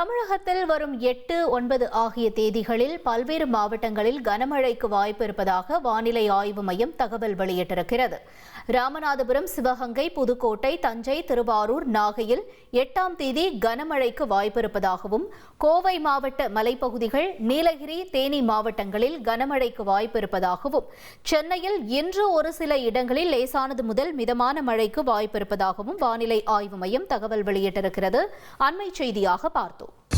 தமிழகத்தில் வரும் எட்டு ஒன்பது ஆகிய தேதிகளில் பல்வேறு மாவட்டங்களில் கனமழைக்கு வாய்ப்பு இருப்பதாக வானிலை ஆய்வு மையம் தகவல் வெளியிட்டிருக்கிறது. ராமநாதபுரம் சிவகங்கை புதுக்கோட்டை தஞ்சை திருவாரூர் நாகையில் எட்டாம் தேதி கனமழைக்கு வாய்ப்பு இருப்பதாகவும் கோவை மாவட்ட மலைப்பகுதிகள் நீலகிரி தேனி மாவட்டங்களில் கனமழைக்கு வாய்ப்பு இருப்பதாகவும் சென்னையில் இன்று ஒரு சில இடங்களில் லேசானது முதல் மிதமான மழைக்கு வாய்ப்பு இருப்பதாகவும் வானிலை ஆய்வு மையம் தகவல் வெளியிட்டிருக்கிறது. அண்மை செய்தியாக பார்த்தோம்.